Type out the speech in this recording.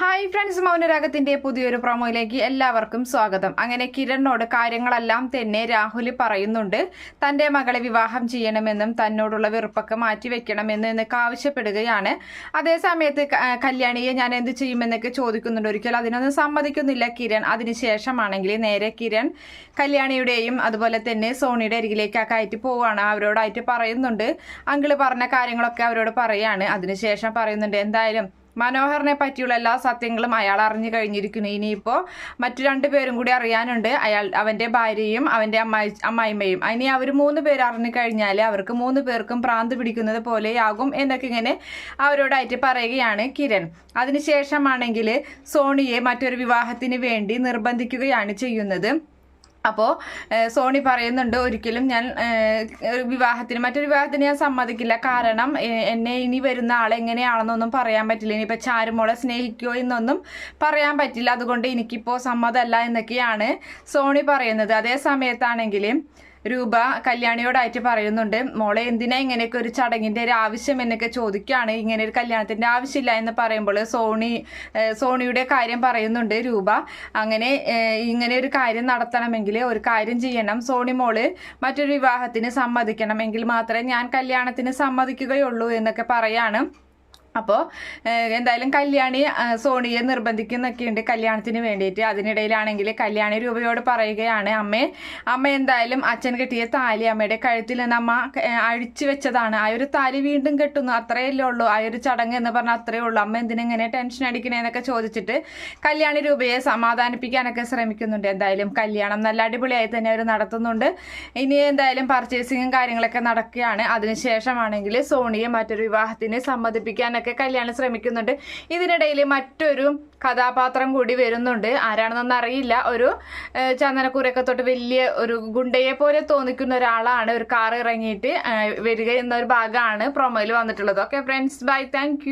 Hi friends മൗനരാഗത്തിന്റെ പുതിയൊരു പ്രൊമോയിലേക്ക് എല്ലാവർക്കും സ്വാഗതം. അങ്ങനെ കിരണിനോട് കാര്യങ്ങളെല്ലാം തന്നെ രാഹുൽ പറയുന്നുണ്ട്. തന്റെ മകളെ വിവാഹം ചെയ്യണമെന്നും തന്നോടുള്ള വെറുപ്പൊക്കെ മാറ്റിവെക്കണമെന്നും എന്നൊക്കെ ആവശ്യപ്പെടുകയാണ്. അതേസമയത്ത് കല്യാണിയെ ഞാൻ എന്ത് ചെയ്യുമെന്നൊക്കെ ചോദിക്കുന്നുണ്ട്. ഒരിക്കലും അതിനൊന്നും സമ്മതിക്കുന്നില്ല കിരൺ. അതിനുശേഷമാണെങ്കിൽ നേരെ കിരൺ കല്യാണിയുടെയും അതുപോലെ തന്നെ സോണിയുടെ അരികിലേക്കൊക്കെ ആയിട്ട് പോവുകയാണ്. അവരോടായിട്ട് പറയുന്നുണ്ട്. അങ്കിൾ പറഞ്ഞ കാര്യങ്ങളൊക്കെ അവരോട് പറയാണ്. അതിനുശേഷം പറയുന്നുണ്ട് എന്തായാലും മനോഹറിനെ പറ്റിയുള്ള എല്ലാ സത്യങ്ങളും അയാൾ അറിഞ്ഞു കഴിഞ്ഞിരിക്കുന്നു. ഇനിയിപ്പോൾ മറ്റു രണ്ടു പേരും കൂടി അറിയാനുണ്ട്. അയാൾ അവന്റെ ഭാര്യയും അവന്റെ അമ്മായി അമ്മായിമ്മയും. ഇനി അവർ മൂന്ന് പേര് അറിഞ്ഞു കഴിഞ്ഞാൽ അവർക്ക് മൂന്ന് പേർക്കും പ്രാന്ത് പിടിക്കുന്നത് പോലെയാകും എന്നൊക്കെ ഇങ്ങനെ അവരോടായിട്ട് പറയുകയാണ് കിരൺ. അതിനുശേഷമാണെങ്കിൽ സോണിയെ മറ്റൊരു വിവാഹത്തിന് വേണ്ടി നിർബന്ധിക്കുകയാണ് ചെയ്യുന്നത്. അപ്പോൾ സോണി പറയുന്നുണ്ട് ഒരിക്കലും ഞാൻ വിവാഹത്തിന് മറ്റൊരു വിവാഹത്തിന് ഞാൻ സമ്മതിക്കില്ല. കാരണം എന്നെ ഇനി വരുന്ന ആൾ എങ്ങനെയാണെന്നൊന്നും പറയാൻ പറ്റില്ല. ഇനിയിപ്പോൾ ചാരുമോളെ സ്നേഹിക്കുമോ എന്നൊന്നും പറയാൻ പറ്റില്ല. അതുകൊണ്ട് എനിക്കിപ്പോൾ സമ്മതമല്ല എന്നൊക്കെയാണ് സോണി പറയുന്നത്. അതേ സമയത്താണെങ്കിൽ രൂപ കല്യാണിയോടായിട്ട് പറയുന്നുണ്ട്. മോളെ എന്തിനാ ഇങ്ങനെയൊക്കെ ഒരു ചടങ്ങിന്റെ ഒരു ആവശ്യം എന്നൊക്കെ ചോദിക്കുകയാണ്. ഇങ്ങനെ ഒരു കല്യാണത്തിന്റെ ആവശ്യമില്ല എന്ന് പറയുമ്പോൾ സോണി സോണിയുടെ കാര്യം പറയുന്നുണ്ട് രൂപ. അങ്ങനെ ഇങ്ങനെ ഒരു കാര്യം നടത്തണമെങ്കിൽ ഒരു കാര്യം ചെയ്യണം. സോണി മോൾ മറ്റൊരു വിവാഹത്തിന് സമ്മതിക്കണം എങ്കിൽ മാത്രമേ ഞാൻ കല്യാണത്തിന് സമ്മതിക്കുകയുള്ളൂ എന്നൊക്കെ പറയാണ്. അപ്പോൾ എന്തായാലും കല്യാണി സോണിയെ നിർബന്ധിക്കുന്നൊക്കെയുണ്ട് കല്യാണത്തിന് വേണ്ടിയിട്ട്. അതിനിടയിലാണെങ്കിൽ കല്യാണി രൂപയോട് പറയുകയാണ് അമ്മ അമ്മ എന്തായാലും അച്ഛൻ കെട്ടിയ താലി അമ്മയുടെ കഴുത്തിൽ നിന്ന് അമ്മ അഴിച്ചു വെച്ചതാണ്. ആ ഒരു താലി വീണ്ടും കെട്ടുന്നു. അത്രയല്ലേ ഉള്ളൂ. ആ ഒരു ചടങ്ങ് എന്ന് പറഞ്ഞാൽ അത്രയേ ഉള്ളൂ. അമ്മ എന്തിനെങ്ങനെ ടെൻഷൻ അടിക്കണേന്നൊക്കെ ചോദിച്ചിട്ട് കല്യാണി രൂപയെ സമാധാനിപ്പിക്കാനൊക്കെ ശ്രമിക്കുന്നുണ്ട്. എന്തായാലും കല്യാണം നല്ല അടിപൊളിയായി തന്നെ അവർ നടത്തുന്നുണ്ട്. ഇനി എന്തായാലും പർച്ചേസിങ്ങും കാര്യങ്ങളൊക്കെ നടക്കുകയാണ്. അതിനുശേഷമാണെങ്കിൽ സോണിയെ മറ്റൊരു വിവാഹത്തിന് സമ്മതിപ്പിക്കാനൊക്കെ കല്യാണം ശ്രമിക്കുന്നുണ്ട്. ഇതിനിടയിൽ മറ്റൊരു കഥാപാത്രം കൂടി വരുന്നുണ്ട്. ആരാണെന്നൊന്നും അറിയില്ല. ഒരു ചന്ദനക്കൂരൊക്കെ തൊട്ട് വലിയ ഒരു ഗുണ്ടയെ പോലെ തോന്നിക്കുന്ന ഒരാളാണ്. ഒരു കാർ ഇറങ്ങിയിട്ട് വരിക എന്നൊരു ഭാഗമാണ് പ്രൊമോയിൽ വന്നിട്ടുള്ളത്. Okay friends bye thank